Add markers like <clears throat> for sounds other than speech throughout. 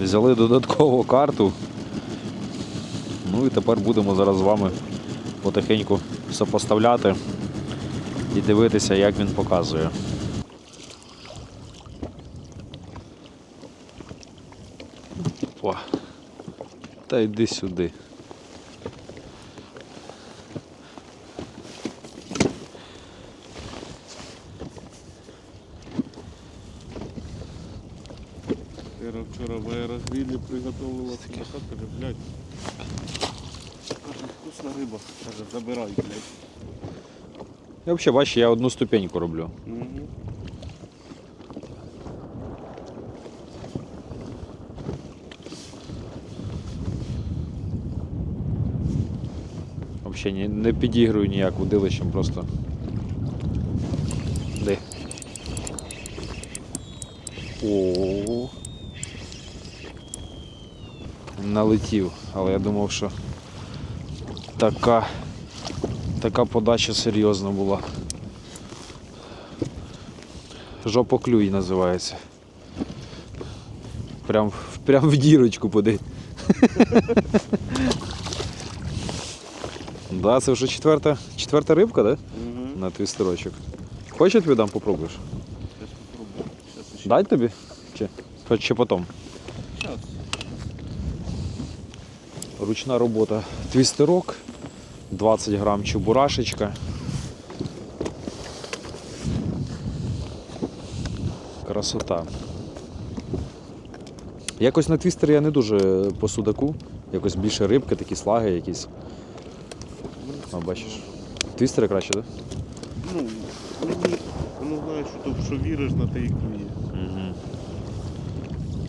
Взяли додаткову карту. Ну і тепер будемо зараз з вами потихеньку сопоставляти і дивитися, як він показує. О, та йди сюди. Ира вчора в аэрогриле приготовила сноха, каже, блядь. Каже, вкусна риба. Каже, забирай, блядь. Я взагалі бачу, я одну ступеньку роблю. Угу. Взагалі не, не підігрую ніяк удилищем, просто. Де? О. Налетів, але я думав, що така, така подача серйозна була. Жопоклюй називається. Прям, прям в дірочку поди. <laughs> Да, це вже четверта, четверта рибка, да? Угу. На твістерочок. Хочеш я тобі дам попробуєш? Сейчас попробую. Дай тобі? Чи, чи потім? Ручна робота. Твістерок, 20 грам чебурашечка. Красота. Якось на твістер я не дуже по судаку. Якось більше рибки, такі слаги якісь. А, бачиш. Твістери краще, так? Ну, мені, ну знаєш, що, то, що віриш на те і клює.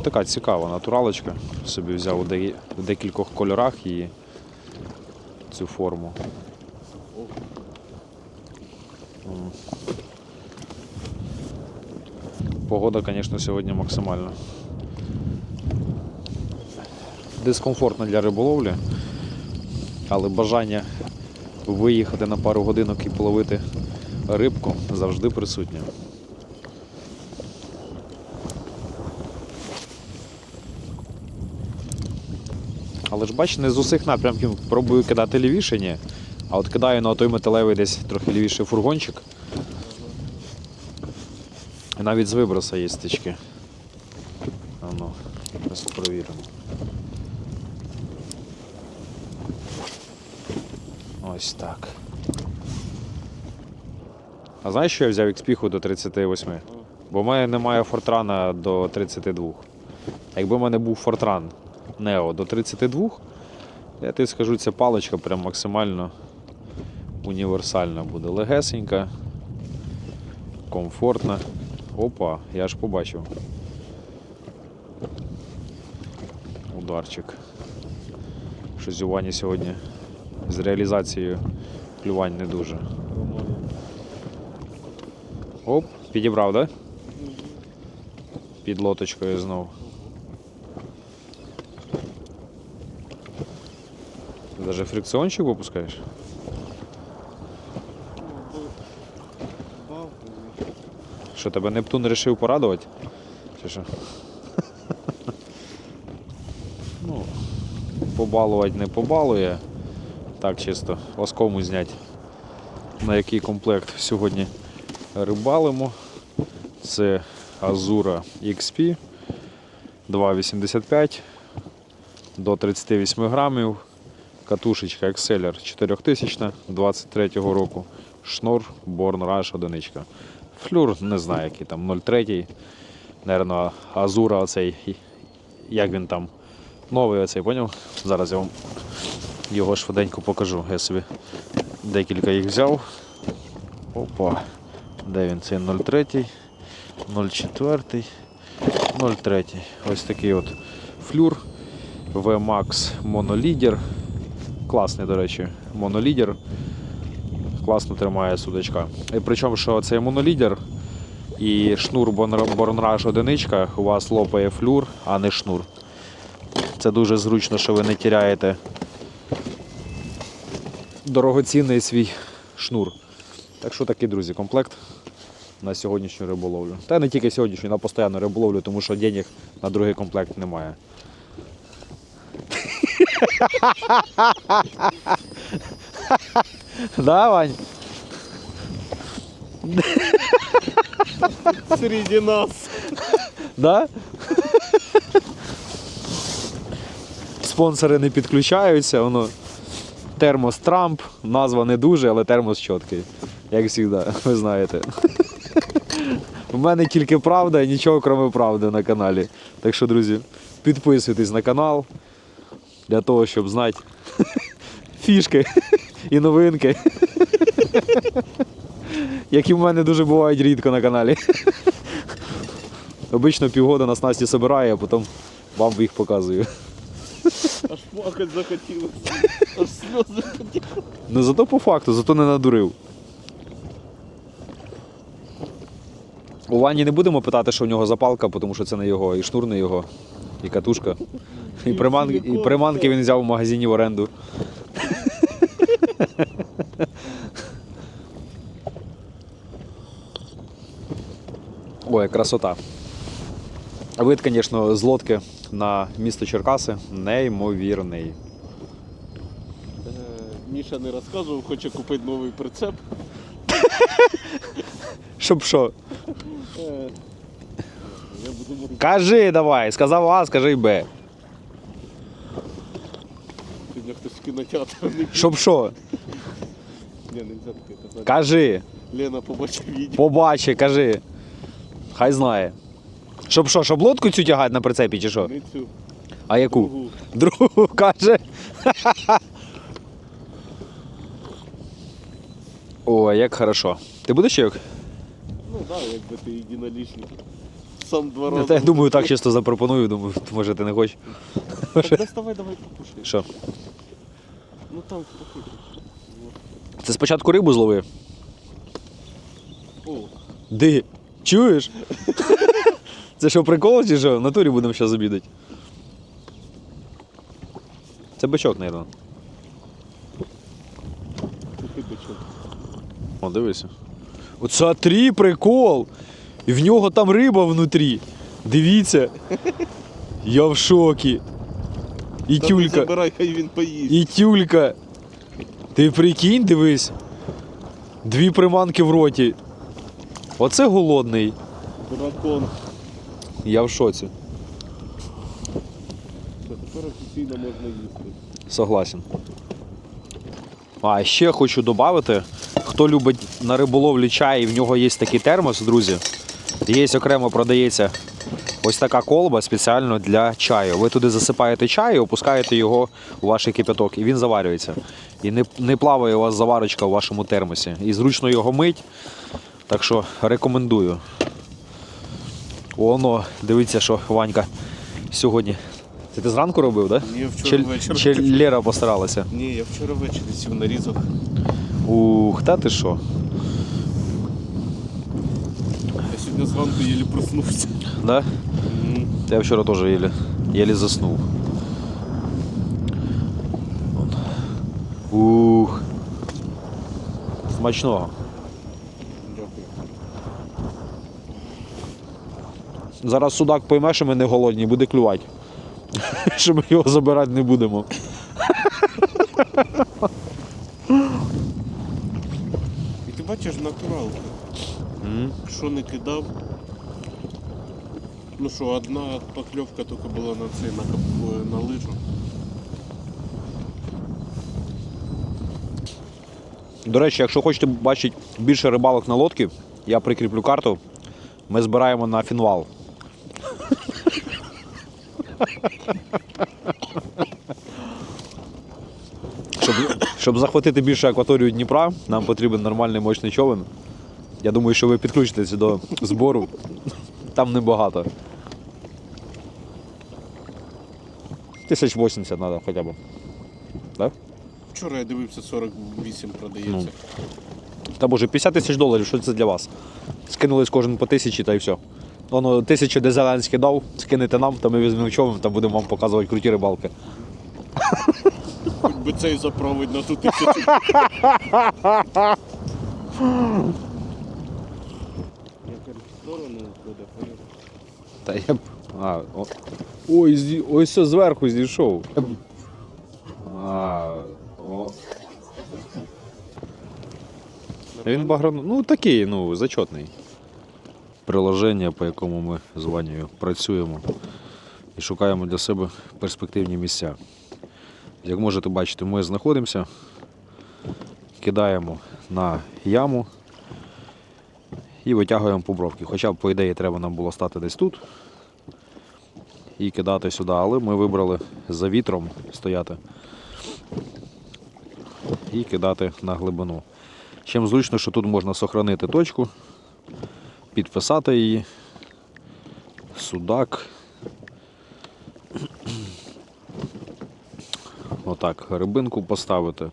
Така цікава натуралочка. Собі взяв у декількох кольорах її цю форму. Погода, звісно, сьогодні максимальна. Дискомфортно для риболовлі, але бажання виїхати на пару годинок і половити рибку завжди присутнє. Але ж бач, не з усіх напрямків пробую кидати лівіше, ні. А от кидаю на той металевий десь трохи лівіше фургончик. І навіть з виброса є стички. А ну, зараз провіримо. Ось так. А знаєш, що я взяв XP до 38? Бо в мене немає фортрана до 32. А Якби в мене був фортран Нео до 32, я тобі скажу, ця паличка прям максимально універсальна буде. Легесенька, комфортна. Опа, я аж побачив. Ударчик. Щось у Вані сьогодні з реалізацією клювань не дуже. Оп, підібрав, так? Да? Під лоточкою знов. Даже фрикціончик випускаєш? Бав, Що тебе Нептун вирішив порадувати? Чи що? ну, побалувати не побалує. Так чисто ласкому зняти. На який комплект сьогодні рибалимо. Це Azura XP 2,85 до 38 грамів. Катушечка Exceller 4000 23 року. Шнур Born Rush одиничка. Флюр не знаю, який там 0,3. Наверно, Азура оцей. Як він там? Новий оцей, поняв? Зараз я вам його швиденько покажу. Я собі декілька їх взяв. Опа. Де він? Цей 0,3, 0,4, 0,3. Ось такий от флюр. VMAX монолідер. Класний, до речі, монолідер. Класно тримає судачка. І причому, що цей монолідер і шнур Борнраж одиничка у вас лопає флюр, а не шнур. Це дуже зручно, що ви не тіряєте дорогоцінний свій шнур. Так що такий, друзі, комплект. на сьогоднішню риболовлю. Та не тільки сьогоднішню, на постійну риболовлю, тому що денег на другий комплект немає. Да, Вань? Серед нас. Да? Спонсори не підключаються, воно. Термос Трамп, назва не дуже, але термос чіткий. Як завжди, ви знаєте. У мене тільки правда і нічого крім правди на каналі. Так що, друзі, підписуйтесь на канал для того, щоб знати <laughs> фішки і новинки, які в мене дуже бувають рідко на каналі. Обично півгода на снасті собираю, а потім вам їх показую. Аж плакать захотілося. Аж сльози хотіли. Ну зато по факту, зато не надурив. У Вані не будемо питати, що в нього запалка, тому що це не його, і шнур не його, і катушка. І, І приман... і приманки він взяв в магазині в оренду. Ой, красота. Вид, звісно, з лодки на місто Черкаси неймовірний. Е, Міша не розказував, хоче купити новий прицеп. Щоб що? Кажи давай, сказав А, скажи Б. сьогодні хтось в кінотеатр не. Щоб що? Ні, не можна таке казати. Кажи, Лена побачив відео. побачи, кажи. Хай знає. Щоб що, щоб лодку цю тягати на прицепі чи що? Не цю А яку? другу. Другу <laughs> каже. Ой, як хорошо. Ти будеш як? Ну так, да, якби ти єдинолічник. Сам два рази. та, я думаю, так чисто запропоную, думаю, може ти не хочеш. Так, доставай, давай покушай. Що? Ну там трохи. Це спочатку рибу зловив? О, Ди. Чуєш? <laughs> Це що, прикол чи що? В натурі будемо зараз обідати. Це бичок, мабуть. О, дивися. Оце три прикол. І в нього там риба внутрі. Дивіться. Я в шокі. І Та тюлька. забирай, хай він поїсть. І тюлька. Ти прикинь, дивись. Дві приманки в роті. Оце голодний. Дракон. Я в шоці. Тепер офіційно можна їсти. Согласен. А ще хочу додати, хто любить на риболовлі чай, і в нього є такий термос, друзі. Є окремо продається ось така колба спеціально для чаю. Ви туди засипаєте чай і опускаєте його у ваш кипяток, і він заварюється. І не, не плаває у вас заварочка у вашому термосі. І зручно його мить. Так що рекомендую. Воно, дивіться, що Ванька сьогодні. Це ти зранку робив, так? Ні, Да? вчора Чи, ввечері. чи Лера постаралася? Ні, я вчора ввечері сів нарізав. Ух, та ти що? Сьогодні зранку єлі проснувся. Да? Та Я вчора теж єлі, єлі заснув. Ух. Смачного. Дякую. Зараз судак пойме, що ми не голодні, буде клювати. <laughs> Що ми його забирати не будемо. І ти бачиш натуралку. Що не кидав. Ну що, одна покльовка тільки була на цей на, на лижу. До речі, якщо хочете бачити більше рибалок на лодці, я прикріплю карту. Ми збираємо на фінвал. Щоб, щоб захватити більше акваторію Дніпра, нам потрібен нормальний мощний човен. Я думаю, що ви підключитеся до збору. Там небагато. Тисяч 80 треба хоча б. Так? Вчора я дивився 48 продається. Ну. Та боже, 50 тисяч доларів, що це для вас? Скинулись кожен по тисячі та й все. Воно тисячу, де Зеленський дав, скинете нам, то ми візьмемо човен та будемо вам показувати круті рибалки. Хоч би цей заправить на ту тисячу. <laughs> Та я б. А, о. Ой, зі... ось все зверху зійшов. А, о. Він баграно... Ну такий, ну, зачетний. Приложення, по якому ми з Ванією працюємо і шукаємо для себе перспективні місця. Як можете бачити, ми знаходимося, кидаємо на яму і витягуємо побровки. Хоча, по ідеї, треба нам було стати десь тут і кидати сюди, але ми вибрали за вітром стояти і кидати на глибину. Чим зручно, що тут можна сохранити точку, підписати її, судак. Отак, рибинку поставити.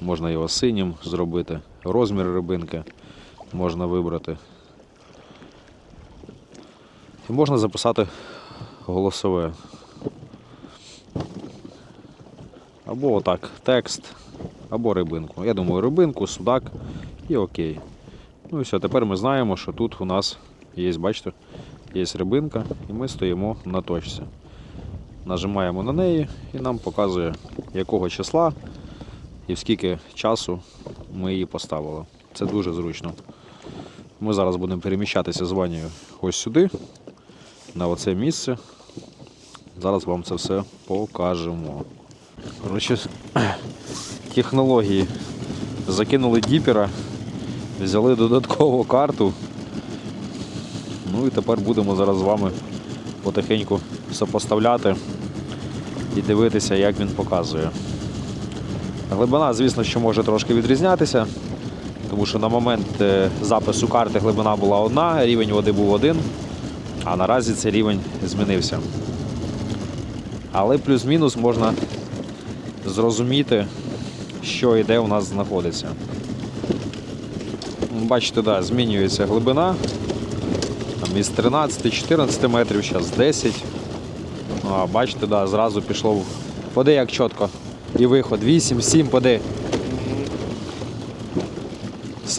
Можна його синім зробити, розмір рибинки можна вибрати. І можна записати голосове. Або отак, текст, або рибинку. Я думаю, рибинку, судак і окей. Ну і все, тепер ми знаємо, що тут у нас є, бачите, є рибинка, і ми стоїмо на точці. Нажимаємо на неї і нам показує, якого числа і в скільки часу ми її поставили. Це дуже зручно. Ми зараз будемо переміщатися з Ванією ось сюди, на оце місце. Зараз вам це все покажемо. Коротше, <clears throat> технології. Закинули діпера, взяли додаткову карту. Ну і тепер будемо зараз з вами потихеньку сопоставляти і дивитися, як він показує. Глибина, звісно, що може трошки відрізнятися, тому що на момент е, запису карти глибина була одна, рівень води був один, а наразі цей рівень змінився. Але плюс-мінус можна зрозуміти, що і де у нас знаходиться. Бачите, да, змінюється глибина. Там із 13-14 метрів, зараз 10. А, бачите, да, зразу пішло. в- Поди як чітко. І виход 8-7 поди.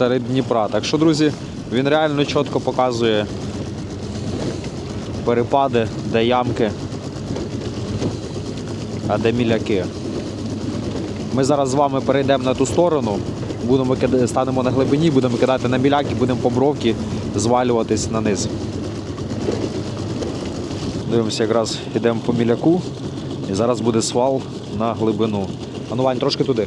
Серед Дніпра. Так що, друзі, він реально чітко показує перепади, де ямки, а де міляки. Ми зараз з вами перейдемо на ту сторону, будемо станемо на глибині, будемо кидати на міляки, будемо по бровки звалюватись на низ. Дивимося, якраз йдемо по міляку і зараз буде свал на глибину. А ну Вань, трошки туди.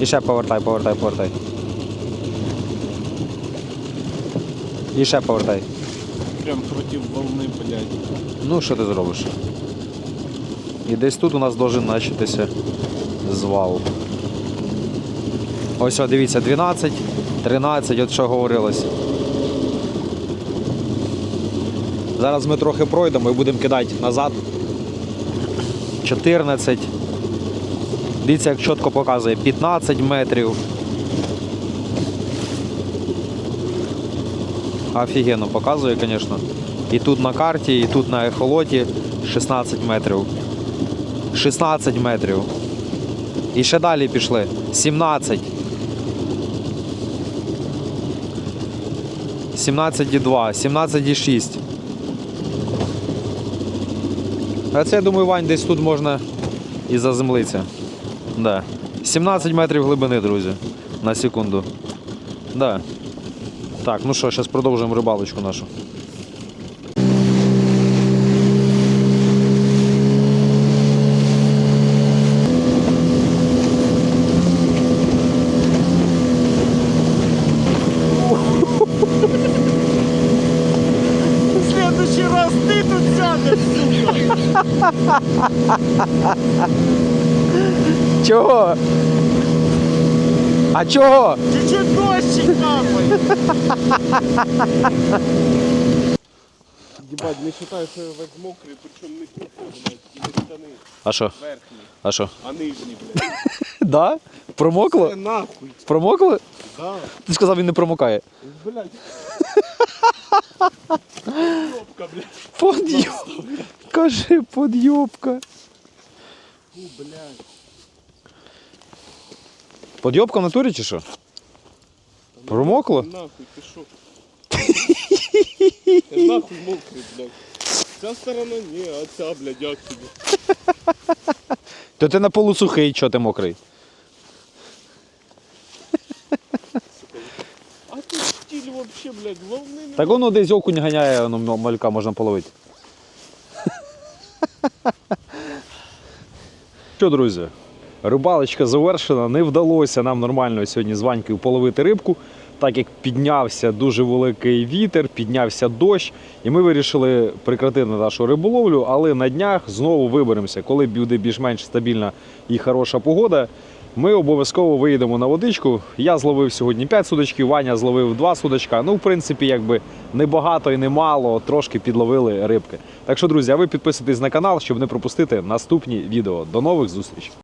І ще повертай, повертай, повертай. І ще повертай. Прям проти волни, блядь. Ну, що ти зробиш? І десь тут у нас должен начатися звал. Ось, о, дивіться, 12, 13, от що говорилось. Зараз ми трохи пройдемо і будемо кидати назад. 14. Дивіться, як чітко показує 15 метрів. Офігенно показує, звісно. І тут на карті, і тут на ехолоті 16 метрів. 16 метрів. І ще далі пішли. 17. 17,2, 17,6. А це, я думаю, Вань, десь тут можна і заземлитися. Да. 17 метрів глибини, друзі. На секунду. Да. Так, ну що, зараз продовжуємо рибалочку нашу. Следующий раз ти тут сядеш, сука. Чого? А чого? Чуть-чуть дощик капає. Ебать, не считаю, що я весь мокрий, причому не тільки, блядь, і не штани А що? верхні, А що? а нижні, блядь. <laughs> Да? Промокло? Це нахуй, Промокло? да. Ти сказав, він не промокає. Блядь. <laughs> Кнопка, блядь. Подйоб. Кажи, подйобка. Фу, блядь. Подйобка в натурі чи що? Промокло? Нахуй, ти що? <laughs> Я нахуй мокрий, блядь. Ця сторона ні, а ця, блядь, як тобі? То ти на полу сухий, що ти мокрий? А тут штіль вообще, блядь, волни не Так воно десь окунь ганяє, ну, малька можна половити. <laughs> Що, друзі, рибалочка завершена. Не вдалося нам нормально сьогодні з Ванькою половити рибку, так як піднявся дуже великий вітер, піднявся дощ, і ми вирішили прекратити нашу риболовлю, але на днях знову виберемося. Коли буде більш-менш стабільна і хороша погода, ми обов'язково виїдемо на водичку. Я зловив сьогодні 5 судочків, Ваня зловив 2 судочка. Ну, в принципі, якби не багато і не мало, трошки підловили рибки. Так що, друзі, а ви підписуйтесь на канал, щоб не пропустити наступні відео. До нових зустрічей!